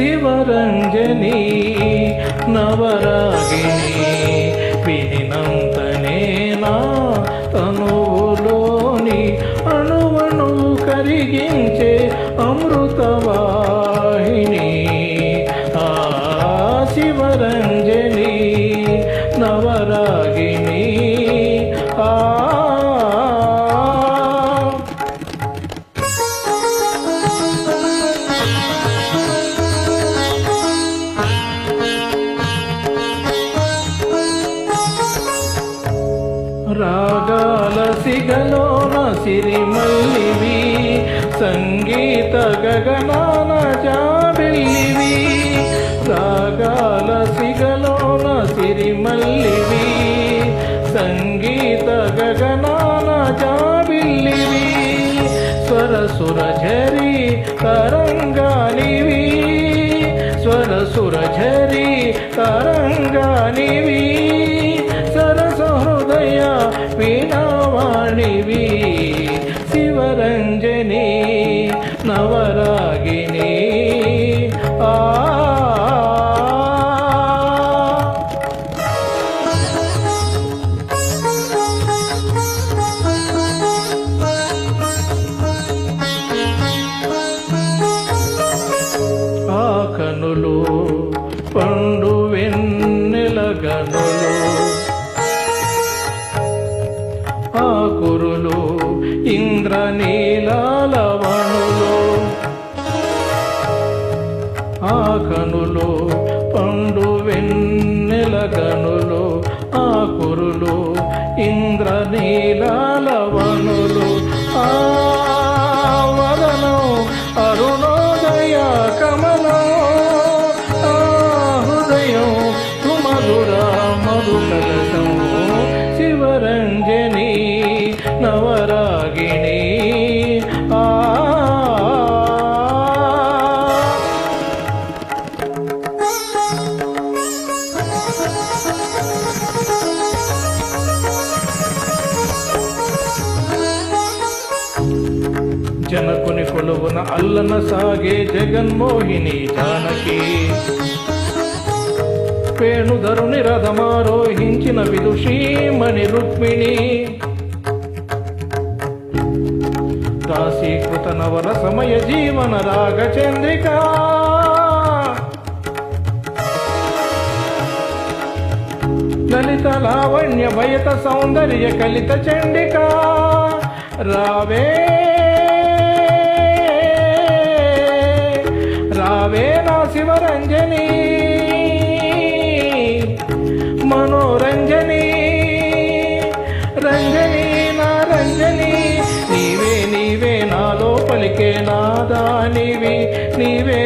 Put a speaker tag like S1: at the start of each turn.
S1: శివరంజని నవరాగిణి వినినంతనే నా తనువులోని అణువణు కరిగించే అమృతవాహిని. ఆ శివరంజని రాగాల సిగలోన సిరిమల్లివి సంగీత గగనాన జాబిల్లివి రాగాల సిగలోన సిరిమల్లివి సంగీత గగనాన జాబిల్లివి స్వర సురఝరి తరంగానివి స్వర సురఝరి తరంగానివి. వాణివి శివరంజని నవరాగిని. ఆ. ఆ కనులు పండు ఆ కురులు ఇంద్రనీలాల ఆ కనులు పండు వెన్నెల గనులు ఆ కురులు ఇంద్రనీలాల వనులు ఆ వదనం అరుణోదయ కమలం. ఆ హృదయం సుమధుర మధుకలశం శివరంజని జనకుని కొలువున అల్లన సాగే జగన్మోహిని జానకి. వేణుధరుని రథమారోహించిన విదుషీమణి రుక్మిణి. దాసీకృత నవర సమయ జీవన రాగ చంద్రిక. లలిత లావణ్య భయత సౌందర్య కలిత చండిక. రావే మనోరంజని రంజని రంజని నా రంజని. నీవే నీవే నాలో పలికే నాదానివి నీవే